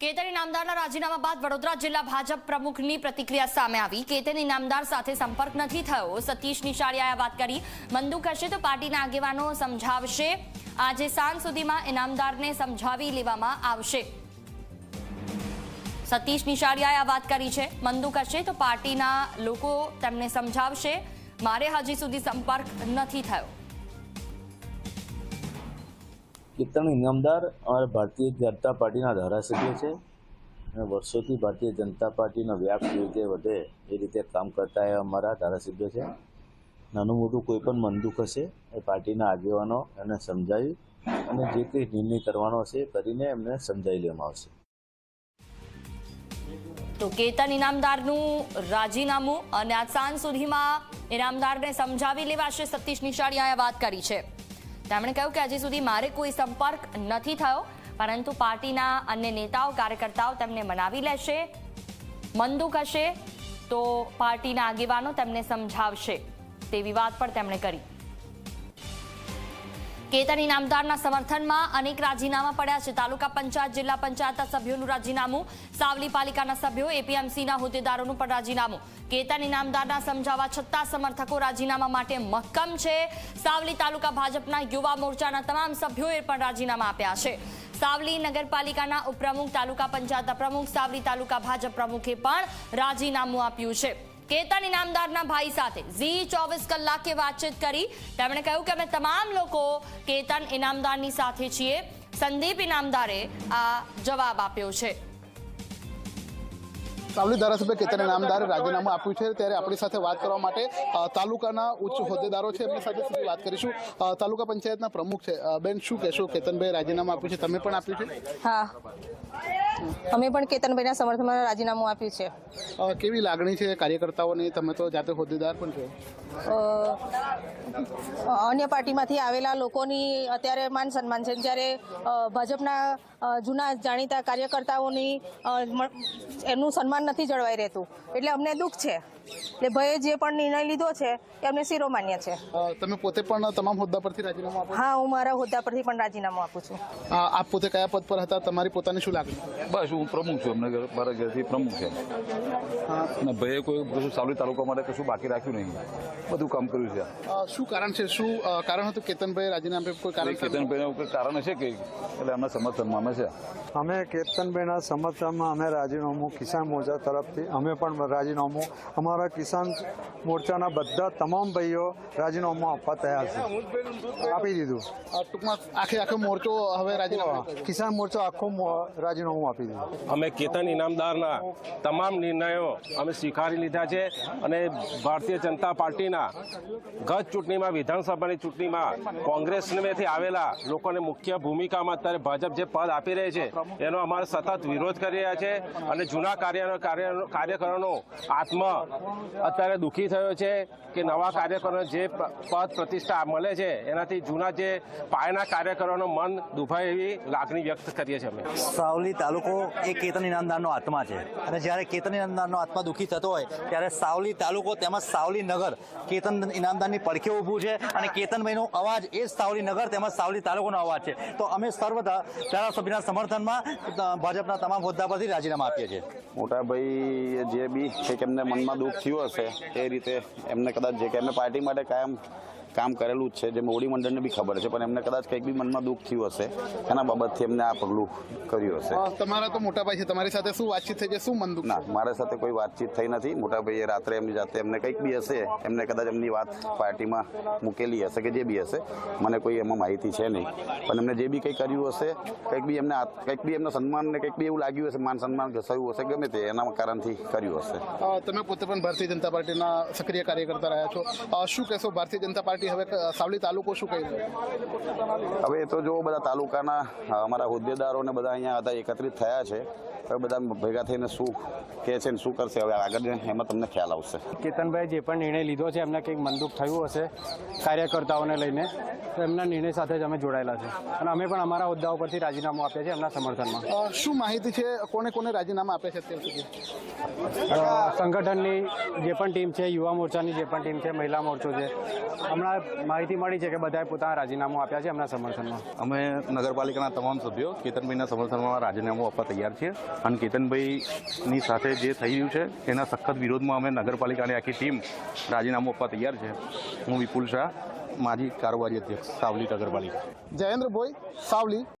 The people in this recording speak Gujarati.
કેતન ઇનામદારના રાજીનામા બાદ વડોદરા જિલ્લા ભાજપ પ્રમુખની પ્રતિક્રિયા સામે આવી. કેતન ઇનામદાર સાથે સંપર્ક નથી થયો. સતીશ નિશાળિયાએ વાત કરી. મંદુક હશે તો પાર્ટીના આગેવાનો સમજાવશે. આજે સાંજ સુધીમાં ઇનામદારને સમજાવી લેવામાં આવશે. સતીશ નિશાળિયાએ આ વાત કરી છે. મંદુક હશે તો પાર્ટીના લોકો તેમને સમજાવશે. મારે હજી સુધી સંપર્ક નથી થયો. કીર્તન ઇનામદાર અમારા ભારતીય જનતા પાર્ટીના ધારાસભ્ય છે. અને વર્ષોથી ભારતીય જનતા પાર્ટીનો વ્યાપ કેવી રીતે વધે એ રીતે કામ કરતા એ અમારા ધારાસભ્ય છે. નાનું મોટું કોઈ પણ મનદુખ હશે એ પાર્ટીના આગેવાનો એને સમજાવી અને જે કંઈ નિર્ણય કરવાનો હશે કરીને એમને સમજાવી લેવામાં આવશે. તો કેતન ઇનામદારનું રાજીનામું અને આજ સાંજ સુધીમાં ઇનામદારને સમજાવી લેવાશે સતીશ નિશાળિયાએ વાત કરી છે. તેમણે કહ્યું કે હજી સુધી મારે કોઈ સંપર્ક નથી થયો, પરંતુ પાર્ટીના અન્ય નેતાઓ, કાર્યકર્તાઓ તેમને મનાવી લેશે, મંદુક હશે તો પાર્ટીના આગેવાનો તેમને સમજાવશે. તેવી વાત પણ તેમણે કરી. કેતન ઇનામદારના સમર્થનમાં અનેક રાજીનામા પડ્યા છે. તાલુકા પંચાયત, જિલ્લા પંચાયતના સભ્યોનું રાજીનામું, સાવલી પાલિકાના સભ્યો, એપીએમસીના હોદ્દેદારોનું પણ રાજીનામું. કેતન ઇનામદારના સમજાવવા છતાં સમર્થકો રાજીનામા માટે મક્કમ છે. સાવલી તાલુકા ભાજપના યુવા મોરચાના તમામ સભ્યોએ પણ રાજીનામા આપ્યા છે. સાવલી નગરપાલિકાના ઉપપ્રમુખ, તાલુકા પંચાયતના પ્રમુખ, સાવલી તાલુકા ભાજપ પ્રમુખે પણ રાજીનામું આપ્યું છે. કેતન ઇનામદારના ભાઈ સાથે ઝી ચોવીસ કલાકે વાતચીત કરી. તેમણે કહ્યું કે અમે તમામ લોકો કેતન ઇનામદારની સાથે છીએ. સંદીપ ઇનામદારે આ જવાબ આપ્યો છે. સાવલી ધારાસભ્ય કેતન ઇનામદારે રાજીનામું આપ્યું છે ત્યારે આપણી સાથે વાત કરવા માટે તાલુકાના ઉચ્ચ હોદ્દેદારો છે એમની સાથે સીધી વાત કરીશું. તાલુકા પંચાયતના પ્રમુખ છે. બેન શું કહેશો? કેતનભાઈ રાજીનામું આપ્યું છે તમે પણ આપ્યું છે? હા. અમે પણ કેતનભાઈના સમર્થનમાં રાજીનામું આપ્યું છે. કેવી લાગણી છે કાર્યકર્તાઓની? તમે તો જાતે હોદ્દેદાર પણ છો. અન્ય પાર્ટીમાંથી આવેલા લોકોની અત્યારે માન સન્માન છે. જ્યારે ભાજપના જૂના જાણીતા કાર્યકર્તાઓની એનું સન્માન નથી જળવાઈ રહેતું. એટલે અમને દુઃખ છે. એટલે ભાઈએ જે પણ નિર્ણય લીધો છે એ અમને શિરોમાન્ય છે. તમે પોતે પણ તમામ હોદ્દા પરથી રાજીનામું આપો હા હું મારા હોદ્દા પરથી પણ રાજીનામું આપું છું. આપ પોતે કયા પદ પર હતા? તમારી પોતાની શું લાગણી? બસ હું પ્રમુખ છું. અમને મારા ઘરથી પ્રમુખ છે. અને ભાઈએ કોઈ કશું સાવલી તાલુકા માટે કશું બાકી રાખ્યું નહીં. બધું કામ કર્યું છે. શું કારણ છે? શું કારણ હતું? કેતનભાઈ રાજીનામે કોઈ કારણ કેતનભાઈ કોઈ કારણ હશે કે? એટલે એમના સમર્થનમાં અમે છે. અમે કેતનભાઈના સમર્થનમાં અમે રાજીનામું કિસાન મોરચા તરફથી અમે પણ રાજીનામું અમારા કિસાન મોરચાના બધા તમામ ભાઈઓ રાજીનામું આપવા તૈયાર છે. આપી દીધું. ટૂંકમાં આખે આખો મોરચો હવે રાજીનામું કિસાન મોરચો આખો રાજીનામું આપી દીધું. અમે કેતન ઇનામદારના તમામ નિર્ણયો અમે સ્વીકારી લીધા છે અને ભારતીય જનતા પાર્ટીના ગત ચૂંટણીમાં, વિધાનસભાની ચૂંટણીમાં કોંગ્રેસમાંથી આવેલા લોકોને મુખ્ય ભૂમિકામાં અત્યારે ભાજપ જે પદ આપી રહી છે, એનો અમારે સતત વિરોધ કરી રહ્યા છે અને જૂના કાર્ય કાર્ય- કાર્યકરોનો આત્મ અત્યારે દુઃખી થયો છે કે નવા કાર્યકરોને જે પદ પ્રતિષ્ઠા મળે છે, એનાથી જૂના જે પાયાના કાર્યકરોનો મન દુભાય એવી લાગણી વ્યક્ત કરીએ છીએ અમે. સાવલી તાલુકો એ કેતન ઇનામદારનો આત્મા છે. અને જ્યારે કેતન ઇનામદારનો આત્મા દુઃખી થતો હોય, ત્યારે સાવલી તાલુકો તેમજ સાવલી નગર કેતન ઇનામદારની પડખે ઊભું છે અને કેતનભાઈનો અવાજ એ જ સાવલી નગર તેમજ સાવલી તાલુકાનો અવાજ છે. તો અમે સર્વધા ધારાસભ્યના સમર્થનમાં ભાજપના તમામ હોદ્દા પરથી રાજીનામા આપીએ છીએ. મોટાભાઈ જે બી કે એમને મનમાં દુઃખ થયું હશે, એ રીતે એમને કદાચ જે કે એમને પાર્ટી માટે કાયમ કામ કરેલું જ છે જે મોવડી મંડળને બી ખબર છે પણ એમને કદાચ કંઈક બી મનમાં દુઃખ થયું હશે એના બાબતથી એમને આ પગલું કર્યું હશે. તમારા તો મોટા ભાઈ છે તમારી સાથે શું વાતચીત થઈ છે શું મન દુઃખ ના મારા સાથે કોઈ વાતચીત થઈ નથી. મોટાભાઈએ રાત્રે એમની જાતે એમને કંઈક બી હશે એમને કદાચ એમની વાત પાર્ટીમાં મૂકેલી હશે કે જે બી હશે મને કોઈ એમાં માહિતી છે નહીં. પણ એમને જે બી કંઈ કર્યું હશે કંઈક બી એમને કંઈક બી એમને સન્માન ને કંઈક બી એવું લાગ્યું હશે માન સન્માન ઘસાયું હશે ગમે તે એના કારણથી કર્યું હશે. તમે પોતે પણ ભારતીય જનતા પાર્ટીના સક્રિય કાર્યકર્તા રહ્યા છો. શું કહેશો ભારતીય જનતા પાર્ટી હવે સાવલી તાલુકો શું કહી રહ્યો? હવે એ તો જો બધા તાલુકાના અમારા હોદ્દેદારો ને બધા અહીંયા હતા એકત્રિત થયા છે. હવે બધા ભેગા થઈને શું કહે છે ને શું કરશે હવે આગળ એમાં તમને ખ્યાલ આવશે. કેતનભાઈ જે પણ નિર્ણય લીધો છે એમને કંઈક મનદુખ થયું હશે કાર્યકર્તાઓને લઈને તો એમના નિર્ણય સાથે જ અમે જોડાયેલા છે. અને અમે પણ અમારા હોદ્દાઓ પરથી રાજીનામું આપ્યા છે એમના સમર્થનમાં. શું માહિતી છે કોને કોને રાજીનામા આપ્યા છે અત્યાર સુધી? સંગઠનની જે પણ ટીમ છે યુવા મોરચાની જે પણ ટીમ છે મહિલા મોરચો છે હમણાં માહિતી મળી છે કે બધાએ પોતાના રાજીનામું આપ્યા છે એમના સમર્થનમાં. અમે નગરપાલિકાના તમામ સભ્યો કેતનભાઈના સમર્થનમાં રાજીનામું આપવા તૈયાર છીએ અને કેતનભાઈની સાથે જે થઈ રહ્યું છે એના સખત વિરોધમાં અમે નગરપાલિકાની આખી ટીમ રાજીનામું આપવા તૈયાર છે. હું વિપુલ શાહ માજી કારોબારી અધ્યક્ષ સાવલી નગરપાલિકા. જયેન્દ્ર ભોઈ સાવલી.